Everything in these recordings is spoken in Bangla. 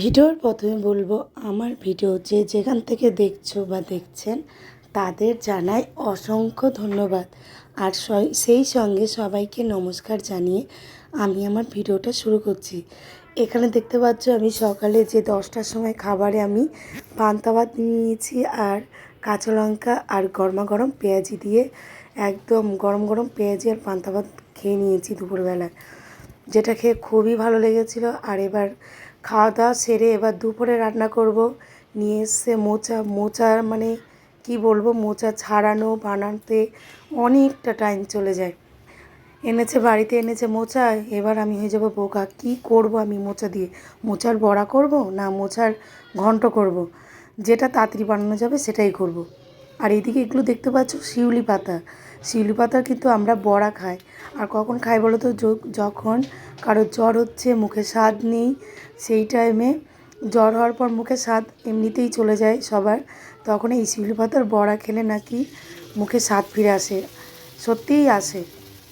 ভিডিওর প্রথমে বলব, আমার ভিডিও যে যেখান থেকে দেখছ বা দেখছেন, তাদের জানাই অসংখ্য ধন্যবাদ। আর সেই সঙ্গে সবাইকে নমস্কার জানিয়ে আমি আমার ভিডিওটা শুরু করছি। এখানে দেখতে পাচ্ছ আমি সকালে যে দশটার সময় খাবারে আমি পান্তা ভাত নিয়েছি আর কাঁচা লঙ্কা আর গরমা গরম পেঁয়াজি দিয়ে একদম গরম গরম পেঁয়াজি আর ভাত খেয়ে নিয়েছি দুপুরবেলায়, যেটা খেয়ে খুবই ভালো লেগেছিলো। আর এবার খাওয়া দাওয়া সেরে এবার দুপুরে রান্না করব। নিয়ে এসে মোচা। মোচা মানে কি বলব? মোচা ছাড়ানো, বানাতে অনেকটা টাইম চলে যায়। এনেছে, বাড়িতে এনেছে মোচা। এবার আমি হয়ে যাব বোকা। কি করব আমি মোচা দিয়ে? মোচার বড়া করব না মোচার ঘন্ট করব? যেটা তাড়াতাড়ি বানানো যাবে সেটাই করব। আর এদিকে এগুলো দেখতে পাচ্ছ শিউলি পাতা। শিউলি পাতা কিন্তু আমরা বড়া খাই। আর কখন খাই বলো তো? যখন কারোর জ্বর হচ্ছে, মুখে স্বাদ নেই, সেই টাইমে জ্বর হওয়ার পর মুখে স্বাদ এমনিতেই চলে যায় সবার। তখন এই শিউলি পাতার বড়া খেলে নাকি মুখে স্বাদ ফিরে আসে। সত্যিই আসে।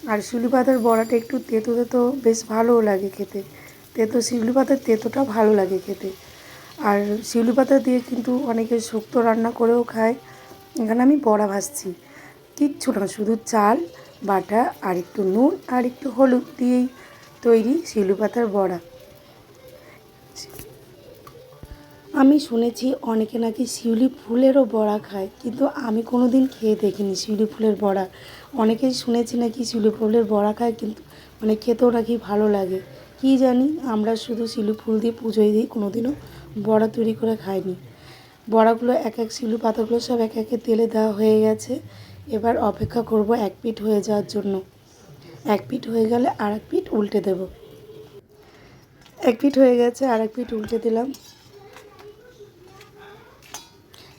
আর শিউলি পাতার বড়াটা একটু তেতো তেতো বেশ ভালোও লাগে খেতে। তেতো, শিউলি পাতার তেতোটা ভালো লাগে খেতে। আর শিউলি পাতা দিয়ে কিন্তু অনেকে শুক্তো রান্না করেও খায়। এখানে আমি বড়া ভাজছি। কিচ্ছু না, শুধু চাল, বাটা, আর একটু নুন, আর একটু হলুদ দিয়েই তৈরি শিলু পাতার বড়া। আমি শুনেছি অনেকে নাকি শিউলি ফুলেরও বড়া খায়, কিন্তু আমি কোনো দিন খেয়ে দেখিনি শিউলি ফুলের বড়া। অনেকেই শুনেছি নাকি শিউলি ফুলের বড়া খায়, কিন্তু মানে খেতেও নাকি ভালো লাগে। কি জানি, আমরা শুধু শিউলি ফুল দিয়ে পুজোয় দিই কোনো দিনও বড়া তৈরি করে খাইনি। বড়াগুলো এক এক শিউলি পাতাগুলো সব এক একে তেলে দেওয়া হয়ে গেছে। এবার অপেক্ষা করব এক পিঠ হয়ে যাওয়ার জন্য। এক পিঠ হয়ে গেলে আর এক পিঠ উল্টে দেব। এক পিঠ হয়ে গেছে আর এক পিঠ উল্টে দিলাম।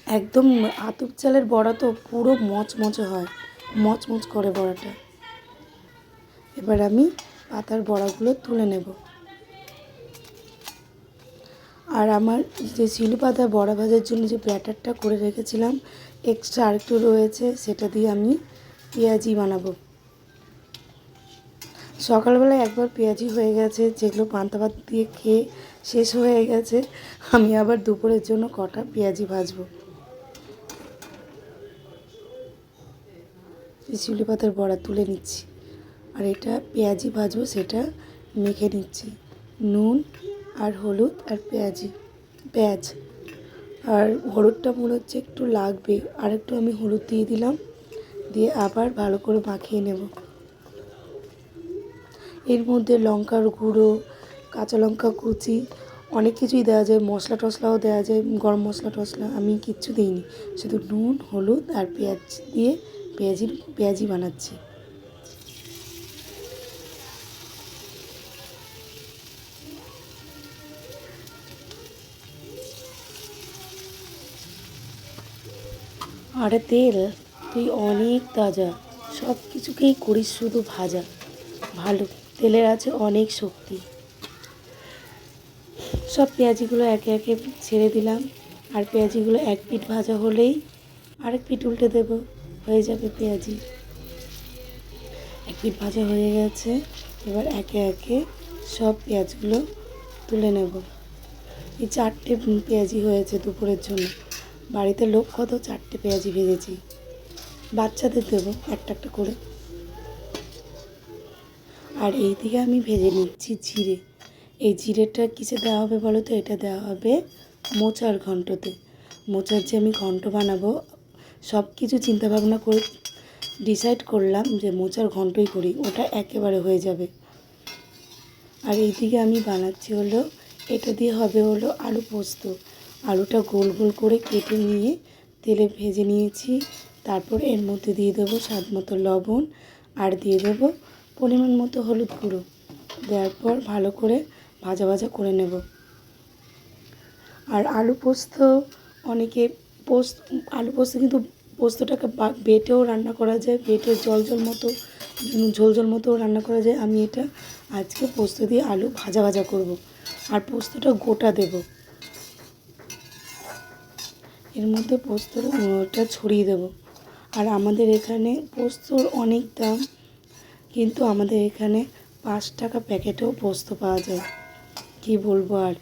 একদম আতপ চালের বড়া তো পুরো মচমচে হয়। মচমচ করে বড়াটা। এবার আমি পাতার বড়াগুলো তুলে নেব। আর আমার যে শিলি পাতা বড়া ভাজার জন্য যে ব্যাটারটা করে রেখেছিলাম এক্সট্রা আরেকটু রয়েছে, সেটা দিয়ে আমি পেঁয়াজি বানাবো। সকালবেলায় একবার পেঁয়াজি হয়ে গেছে, যেগুলো পান্তা ভাত দিয়ে খেয়ে শেষ হয়ে গেছে, আমি আবার দুপুরের জন্য কটা পেঁয়াজি ভাজবো। শিউলি পাতার বড়া তুলে নিচ্ছি, আর এটা পেঁয়াজি ভাজবো, সেটা মেখে নিচ্ছি, নুন আর হলুদ আর পেঁয়াজি। পেঁয়াজ। আর হলুদটা মনে হচ্ছে একটু লাগবে। আর একটু আমি হলুদ দিয়ে দিলাম। দিয়ে আবার ভালো করে মাখিয়ে নেব। এর মধ্যে লঙ্কার গুঁড়ো, কাঁচা লঙ্কা কুচি, অনেক কিছুই দেওয়া যায়। মশলা টশলাও দেওয়া যায়। গরম মশলা টশলা আমি কিচ্ছু দিইনি। শুধু নুন, হলুদ আর পেঁয়াজ দিয়ে পেঁয়াজি পেঁয়াজি বানাচ্ছি। আরে তেল তুই অনেক তাজা, সব কিছুকেই করিস শুধু ভাজা। ভালো, তেলের আছে অনেক শক্তি। সব পেঁয়াজিগুলো একে একে ছেড়ে দিলাম। আর পেঁয়াজিগুলো এক পিঠ ভাজা হলেই আরেক পিঠ উল্টে দেব। হয়ে যাবে পেঁয়াজি। এক পিঠ ভাজা হয়ে গেছে। এবার একে একে সব পেঁয়াজগুলো তুলে নেব। এই চারটে পেঁয়াজি হয়েছে দুপুরের জন্য। বাড়িতে লোক কত, চারটে পেঁয়াজি ভেজেছি। বাচ্চাদের দেবো একটা একটা করে। আর এই দিকে আমি ভেজে নিচ্ছি জিরে। এই জিরেটা কিসে দেওয়া হবে বলো তো? এটা দেওয়া হবে মোচার ঘন্টতে। মোচার যে আমি ঘন্ট বানাবো, সব কিছু চিন্তাভাবনা করে ডিসাইড করলাম যে মোচার ঘন্টই করি, ওটা একেবারে হয়ে যাবে। আর এইদিকে আমি বানাচ্ছি হলো, এটা দিয়ে হবে হলো আলু পোস্ত। আলুটা গোল গোল করে কেটে নিয়ে তেলে ভেজে নিয়েছি। তারপর এর মধ্যে দিয়ে দেবো স্বাদ মতো লবণ আর দিয়ে দেবো পরিমাণ মতো হলুদ গুঁড়ো। দেওয়ার পর ভালো করে ভাজা ভাজা করে নেব। আর আলু পোস্ত, অনেকে পোস্ত, আলু পোস্ত কিন্তু পোস্তটাকে বেটেও রান্না করা যায়, বেটে জল জল মতো, ঝোল ঝোল মতো রান্না করা যায়। আমি এটা আজকে পোস্ত দিয়ে আলু ভাজা ভাজা করব। আর পোস্তটা গোটা দেব। এর মধ্যে পোস্তর ওটা ছড়িয়ে দেব। আর আমাদের এখানে পোস্তর অনেক দাম, কিন্তু আমাদের এখানে পাঁচ টাকা প্যাকেটেও পোস্ত পাওয়া যায়। কি বলব আর?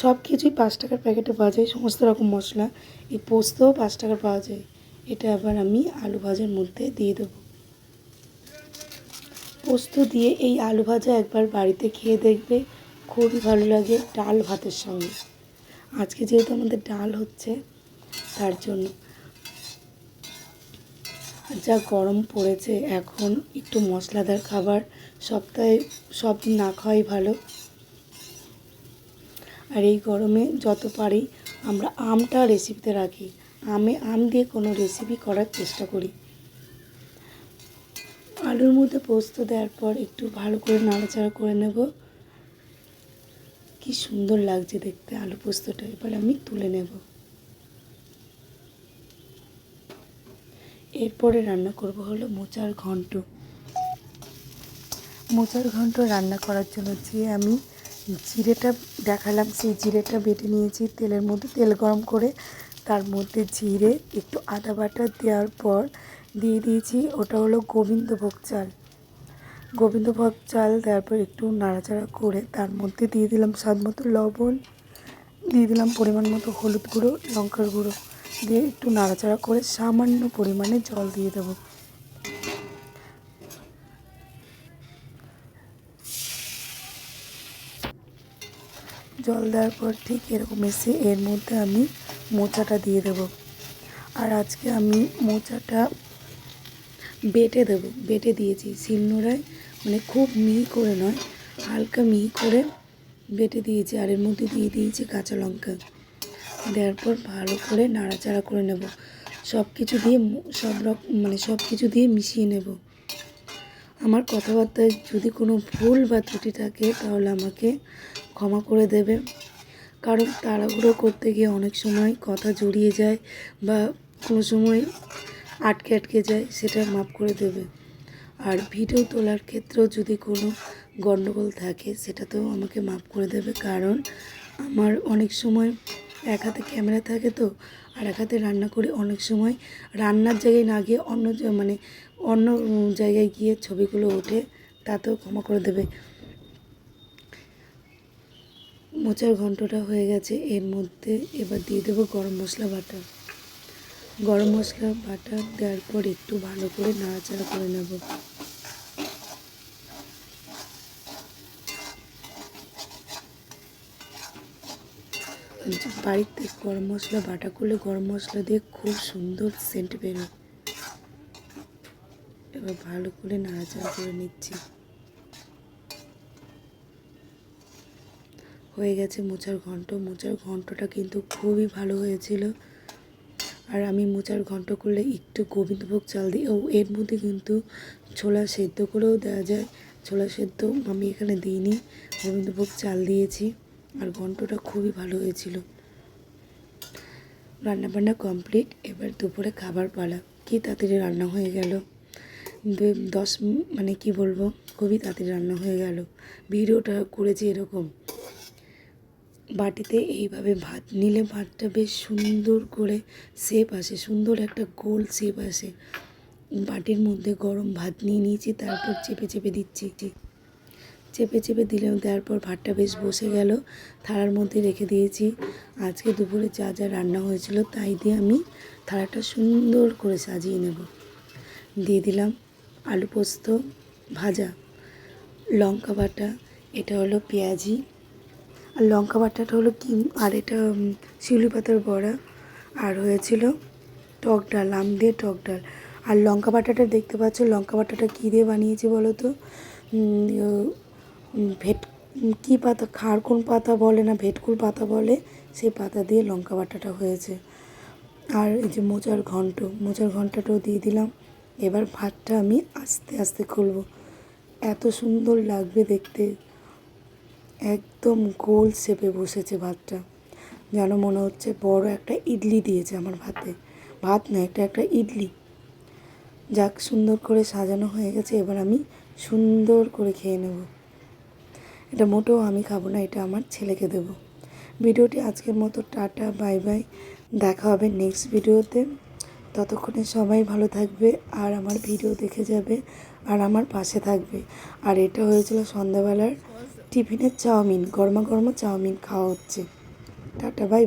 সব কিছুই পাঁচ টাকার প্যাকেটে পাওয়া যায়, সমস্ত রকম মশলা। এই পোস্তও পাঁচ টাকার পাওয়া যায়। এটা আবার আমি আলু ভাজার মধ্যে দিয়ে দেবো। পোস্ত দিয়ে এই আলু ভাজা একবার বাড়িতে খেয়ে দেখবে, খুবই ভালো লাগে ডাল ভাতের সঙ্গে। আজকে যেহেতু আমাদের ডাল হচ্ছে তার জন্য। যা গরম পড়েছে, এখন একটু মশলাদার খাবার সপ্তাহে সব দিন না খাওয়াই ভালো। আর এই গরমে যত পারি আমরা আমটা রেসিপিতে রাখি। আমে আম দিয়ে কোনো রেসিপি করার চেষ্টা করি। আলুর মধ্যে পোস্ত দেওয়ার পর একটু ভালো করে নাড়াচাড়া করে নেব। কি সুন্দর লাগছে দেখতে আলু পোস্তটা। এবার আমি তুলে নেব। এরপরে রান্না করব হলো মোচার ঘন্ট। মোচার ঘন্ট রান্না করার জন্য যে আমি জিরেটা দেখালাম, সেই জিরেটা বেটে নিয়েছি তেলের মধ্যে, তেল গরম করে তার মধ্যে জিরে, একটু আদা বাটা দেওয়ার পর দিয়ে দিয়েছি, ওটা হলো গোবিন্দভোগ চাল। গোবিন্দভোগ চাল দেওয়ার পর একটু নাড়াচাড়া করে তার মধ্যে দিয়ে দিলাম স্বাদ মতো লবণ, দিয়ে দিলাম পরিমাণ মতো হলুদ গুঁড়ো, লঙ্কার গুঁড়ো। দিয়ে একটু নাড়াচাড়া করে সামান্য পরিমাণে জল দিয়ে দেবো। জল দেওয়ার পর ঠিক এরকম এসে এর মধ্যে আমি মোচাটা দিয়ে দেব। আর আজকে আমি মোচাটা বেটে দেবো, বেটে দিয়েছি। শিলনোড়ায় মানে খুব মিহি করে নয়, হালকা মিহি করে বেটে দিয়েছি। আর এর মধ্যে দিয়ে দিয়েছি কাঁচা লঙ্কা। দেওয়ার পর ভালো করে নাড়াচাড়া করে নেব। সব কিছু দিয়ে সব রকম মানে সব কিছু দিয়ে মিশিয়ে নেব। আমার কথাবার্তায় যদি কোনো ভুল বা ত্রুটি থাকে তাহলে আমাকে ক্ষমা করে দেবে। কারণ তাড়াহুড়ো করতে গিয়ে অনেক সময় কথা জড়িয়ে যায় বা কোনো সময় আটকে আটকে যায়, সেটা মাফ করে দেবে। আর ভিডিও তোলার ক্ষেত্রেও যদি কোনো গণ্ডগোল থাকে সেটা তো আমাকে মাফ করে দেবে। কারণ আমার অনেক সময় এক হাতে ক্যামেরা থাকে তো, আর এক হাতে রান্না করে অনেক সময়। রান্নার জায়গায় না গিয়ে অন্য মানে অন্য জায়গায় গিয়ে ছবিগুলো ওঠে, তাতেও ক্ষমা করে দেবে। মোচার ঘন্টটা হয়ে গেছে, এর মধ্যে এবার দিয়ে দেবো গরম মশলা বাটা। গরম মশলা বাটা দেওয়ার পর একটু ভালো করে নাড়াচাড়া করে নেব। বাড়িতে গরম মশলা, বাটা করলে গরম মশলা দিয়ে খুব সুন্দর সেন্ট বেরোয়। এবার ভালো করে নাড়াচাড়া করে নিচ্ছি। হয়ে গেছে মোচার ঘন্ট। মোচার ঘন্টটা কিন্তু খুবই ভালো হয়েছিল। আর আমি মোচার ঘন্ট করলে একটু গোবিন্দভোগ চাল দিই। ও, এর মধ্যে কিন্তু ছোলা সেদ্ধ করেও দেওয়া যায়। ছোলা সেদ্ধ আমি এখানে দিইনি। গোবিন্দভোগ চাল দিয়েছি। আর ঘন্টটা খুবই ভালো হয়েছিল। রান্নাবান্না কমপ্লিট, এবার দুপুরে খাবার পালা। কি তাড়াতাড়ি রান্না হয়ে গেল? দশ মানে কি বলব? খুবই তাড়াতাড়ি রান্না হয়ে গেল। ভিডিওটা করেছি এরকম। বাটিতে এইভাবে ভাত নিলে ভাতটা বেশ সুন্দর করে শেপ আসে, সুন্দর একটা গোল শেপ আসে। বাটির মধ্যে গরম ভাত নিয়ে নিয়েছি, তারপর চেপে চেপে দিচ্ছি। চেপে চেপে দিলাম দেওয়ার পর ভাতটা বেশ বসে গেল। থালার মধ্যে রেখে দিয়েছি। আজকে দুপুরে যা যা রান্না হয়েছিল তাই দিয়ে আমি থালাটা সুন্দর করে সাজিয়ে নেব। দিয়ে দিলাম আলু পোস্ত ভাজা, লঙ্কা বাটা, এটা হলো পেঁয়াজি। আর লঙ্কা বাটাটা হলো কি, আর এটা শিউলি পাতার বড়া। আর হয়েছিল টক ডাল, আম দিয়ে টক ডাল। আর লঙ্কা বাটাটা দেখতে পাচ্ছ, লঙ্কা বাটাটা কী দিয়ে বানিয়েছি বলো তো? ভেট কী পাতা খাড়কুন পাতা বলে না ভেটকুল পাতা বলে, সেই পাতা দিয়ে লঙ্কা বাটাটা হয়েছে। আর এই যে মোচার ঘন্ট, মোচার ঘন্টটাও দিয়ে দিলাম। এবার ভাতটা আমি আস্তে আস্তে খুলবো। এত সুন্দর লাগবে দেখতে। একদম গোল শেপে বসেছে ভাতটা। যেন মনে হচ্ছে বড় একটা ইডলি দিয়েছে আমার ভাতে। ভাত না, এটা একটা ইডলি। যাক, সুন্দর করে সাজানো হয়ে গেছে। এবার আমি সুন্দর করে খেয়ে নেব। এটা মোটেও আমি খাব না, এটা আমার ছেলেকে দেবো। ভিডিওটি আজকের মতো, টাটা, বাই বাই। দেখা হবে নেক্সট ভিডিওতে। ততক্ষণে সবাই ভালো থাকবে, আর আমার ভিডিও দেখে যাবে, আর আমার পাশে থাকবে। আর এটা হয়েছিল সন্ধ্যাবেলার টিফিনের চাউমিন, গরমা গরমা চাউমিন খাওয়া হচ্ছে। Tata bye.